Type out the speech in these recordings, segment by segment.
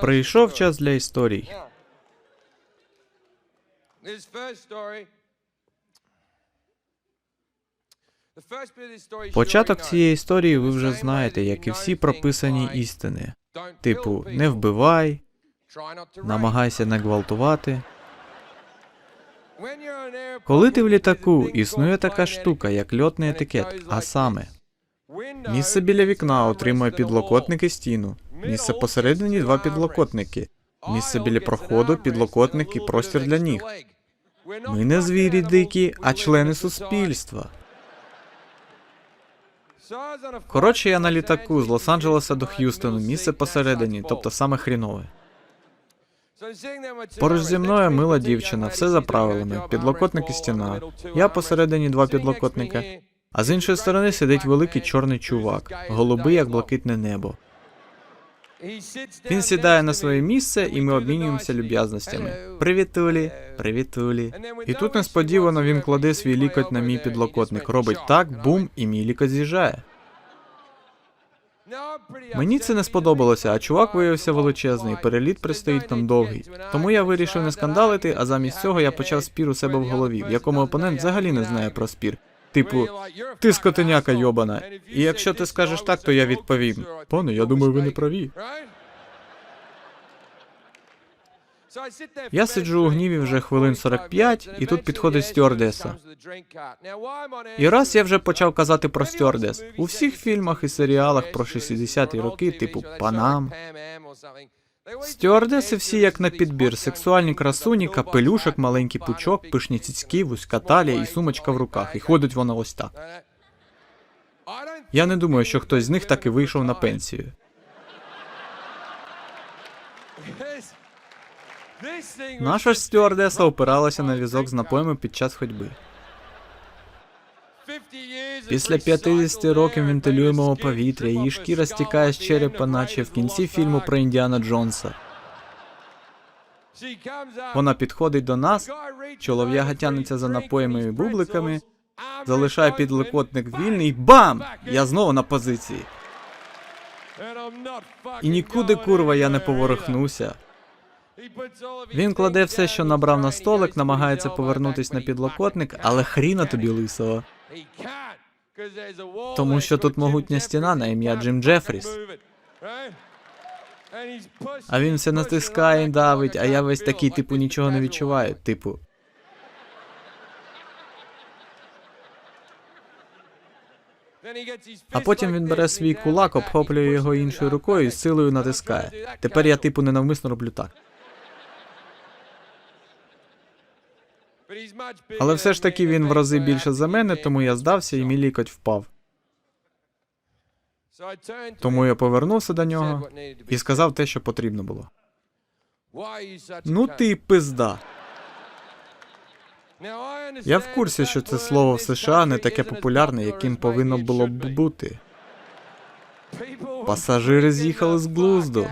Прийшов час для історій. Початок цієї історії ви вже знаєте, як і всі прописані істини. Типу, не вбивай, намагайся не гвалтувати. Коли ти в літаку, існує така штука, як льотний етикет, а саме місце біля вікна отримує підлокотник і стіну. Місце посередині два підлокотники. Місце біля проходу, підлокотник і простір для ніг. Ми не звірі дикі, а члени суспільства. Коротше, я на літаку з Лос-Анджелеса до Х'юстону, місце посередині, тобто саме хрінове. Поруч зі мною мила дівчина, все за правилами, підлокотник і стіна. Я посередині два підлокотника, а з іншої сторони сидить великий чорний чувак, голубий, як блакитне небо. Він сідає на своє місце, і ми обмінюємося люб'язностями. Привітулі, привітулі. І тут несподівано він кладе свій лікоть на мій підлокотник, робить так, бум, і мій лікоть з'їжджає. Мені це не сподобалося, а чувак виявився величезний, переліт предстоїть нам довгий. Тому я вирішив не скандалити, а замість цього я почав спір у себе в голові, в якому опонент взагалі не знає про спір. Типу, ти скотиняка йобана. І якщо ти скажеш так, то я відповім. Пане, я думаю, ви не праві. Я сиджу у гніві вже хвилин 45, і тут підходить стюардеса. І раз я вже почав казати про стюардес. У всіх фільмах і серіалах про 60-ті роки, типу Панам. Стюардеси всі як на підбір, сексуальні красуні, капелюшок, маленький пучок, пишні цицьки, вузька талія і сумочка в руках. І ходить вона ось так. Я не думаю, що хтось з них так і вийшов на пенсію. Наша стюардеса опиралася на візок з напоями під час ходьби. Після 50 років вентилюємого повітря її шкіра стікає з черепа, наче в кінці фільму про Індіана Джонса. Вона підходить до нас, чолов'яга тянеться за напоями і бубликами, залишає підлокотник вільний, бам! Я знову на позиції. І нікуди, курва, я не поворухнуся. Він кладе все, що набрав на столик, намагається повернутись на підлокотник, але хріна тобі лисого. Тому що тут могутня стіна на ім'я Джим Джефріс. А він все натискає давить, а я весь такий, типу, нічого не відчуваю. Типу. А потім він бере свій кулак, обхоплює його іншою рукою і з силою натискає. Тепер я, типу, ненавмисно роблю так. Але все ж таки він в рази більше за мене, тому я здався і мій лікоть впав. Тому я повернувся до нього і сказав те, що потрібно було. Ну ти пизда. Я в курсі, що це слово в США не таке популярне, яким повинно було б бути. Пасажири з'їхали з глузду.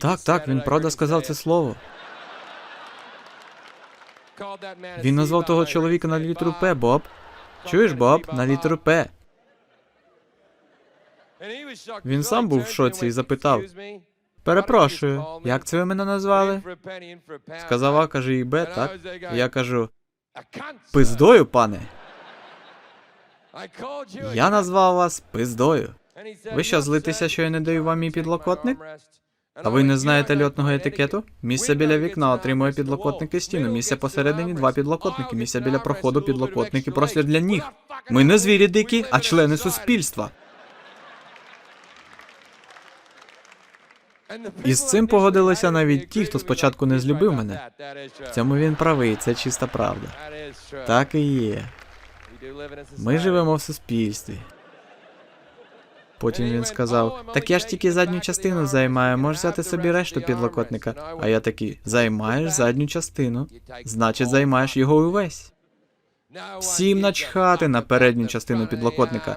Так, так, він правда сказав це слово. Він назвав того чоловіка на літеру П, Боб. Чуєш, Боб, на літеру П. Він сам був в шоці і запитав: Перепрошую, як це ви мене назвали? Сказав А, каже і Б, так? Я кажу, пиздою, пане. Я назвав вас пиздою. Ви що, злитеся, що я не даю вам мій підлокотник? А ви не знаєте льотного етикету? Місце біля вікна отримує підлокотник і стіну. Місце посередині два підлокотники. Місце біля проходу підлокотник і простір для ніг. Ми не звірі дикі, а члени суспільства. І з цим погодилися навіть ті, хто спочатку не злюбив мене. В цьому він правий, це чиста правда. Так і є. Ми живемо в суспільстві. Потім він сказав: Так я ж тільки задню частину займаю, можеш взяти собі решту підлокотника. А я такий: займаєш задню частину, значить займаєш його увесь. Всім начхати на передню частину підлокотника.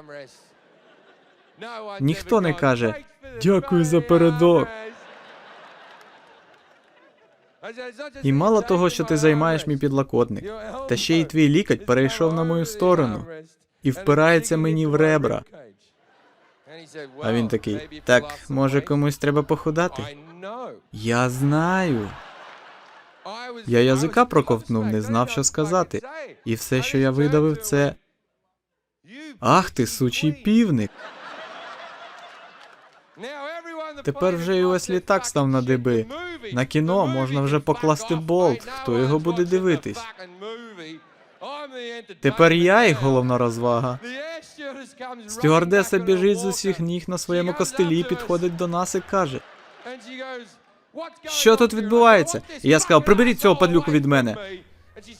Ніхто не каже дякую за передок. І мало того, що ти займаєш мій підлокотник, та ще й твій лікоть перейшов на мою сторону і впирається мені в ребра. А він такий: так, може комусь треба похудати? Я знаю. Я язика проковтнув, не знав, що сказати. І все, що я видавив, це. Ах ти, сучий півник. Тепер вже і увесь літак став на диби. На кіно можна вже покласти болт. Хто його буде дивитись? Тепер я їх головна розвага. Стюардеса біжить з усіх ніг на своєму костелі, підходить до нас і каже: Що тут відбувається? І я сказав, приберіть цього падлюку від мене.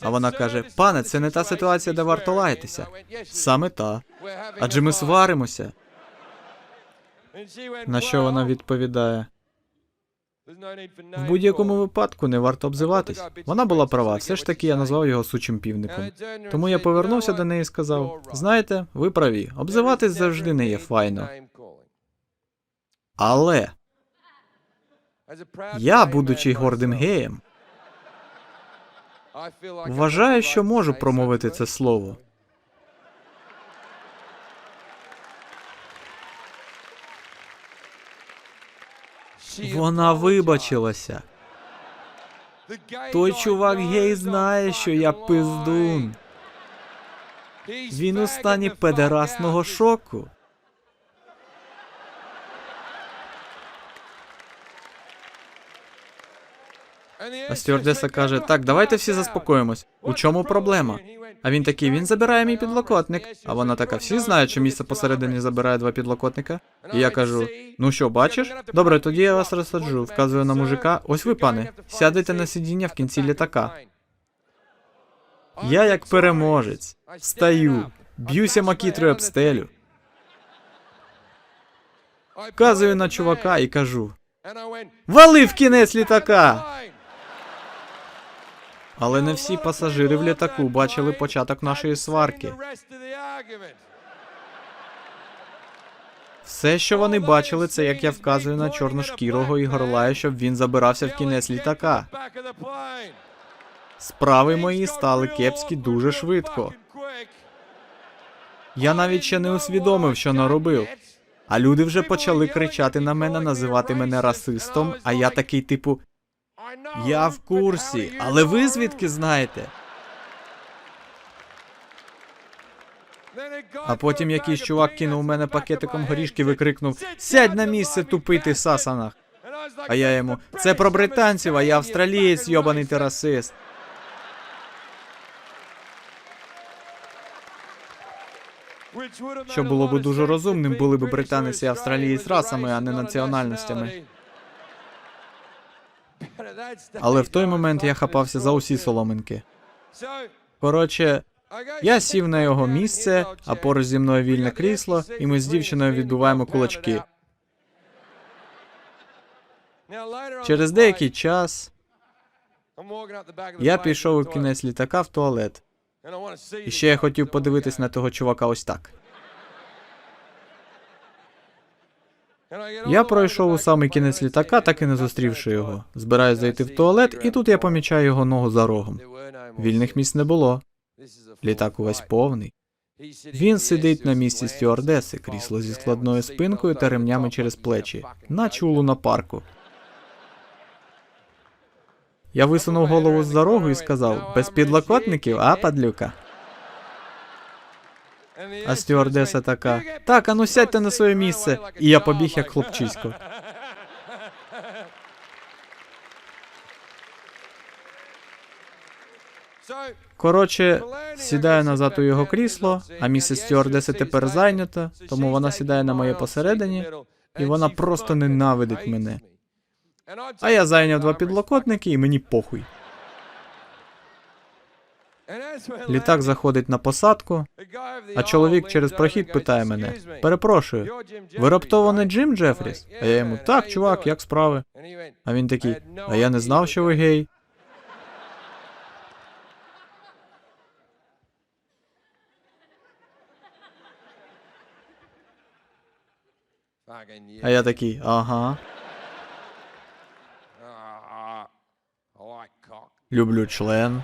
А вона каже: Пане, це не та ситуація, де варто лаятися. Саме та. Адже ми сваримося. На що вона відповідає? В будь-якому випадку не варто обзиватись. Вона була права, все ж таки я назвав його сучим півником. Тому я повернувся до неї і сказав: знаєте, ви праві, обзиватись завжди не є файно. Але я, будучи гордим геєм, вважаю, що можу промовити це слово. Вона вибачилася. Той чувак гей знає, що я пиздун. Він у стані педерасного шоку. А стюардеса каже: так, давайте всі заспокоїмось. У чому проблема? А він такий, він забирає мій підлокотник. А вона така, всі знають, що місце посередині забирає два підлокотника. І я кажу: ну що, бачиш? Добре, тоді я вас розсаджу. Вказую на мужика. Ось ви, пане, сядете на сидіння в кінці літака. Я, як переможець, встаю, б'юся макітрою об стелю, вказую на чувака і кажу: Вали в кінець літака! Але не всі пасажири в літаку бачили початок нашої сварки. Все, що вони бачили, це як я вказую на чорношкірого і горлаю, щоб він забирався в кінець літака. Справи мої стали кепські дуже швидко. Я навіть ще не усвідомив, що наробив. А люди вже почали кричати на мене, називати мене расистом, а я такий типу. Я в курсі, але ви звідки знаєте? А потім якийсь чувак кинув мене пакетиком горішки, викрикнув: Сядь на місце, тупий ти сасанах. А я йому це про британців, а я австралієць, йобаний ти расист. Що було би дуже розумним, були б британець і австралієць расами, а не національностями. Але в той момент я хапався за усі соломинки. Коротше, я сів на його місце, а поруч зі мною вільне крісло, і ми з дівчиною відбуваємо кулачки. Через деякий час я пішов у кінець літака в туалет. І ще я хотів подивитись на того чувака ось так. Я пройшов у самий кінець літака, так і не зустрівши його. Збираюсь зайти в туалет, і тут я помічаю його ногу за рогом. Вільних місць не було. Літак увесь повний. Він сидить на місці стюардеси, крісло зі складною спинкою та ремнями через плечі, наче у лунопарку. Я висунув голову з-за рогу і сказав: без підлокотників, а, падлюка? А стюардеса така: так, ану сядьте на своє місце. І я побіг як хлопчисько. Коротше, сідаю назад у його крісло, а місце стюардеси тепер зайнята, тому вона сідає на моє посередині, і вона просто ненавидить мене. А я зайняв два підлокотники, і мені похуй. Літак заходить на посадку, а чоловік через прохід питає мене: перепрошую, ви раптово не Джим Джефріс? А я йому так, чувак, як справи? А він такий, а я не знав, що ви гей. А я такий, ага, люблю член.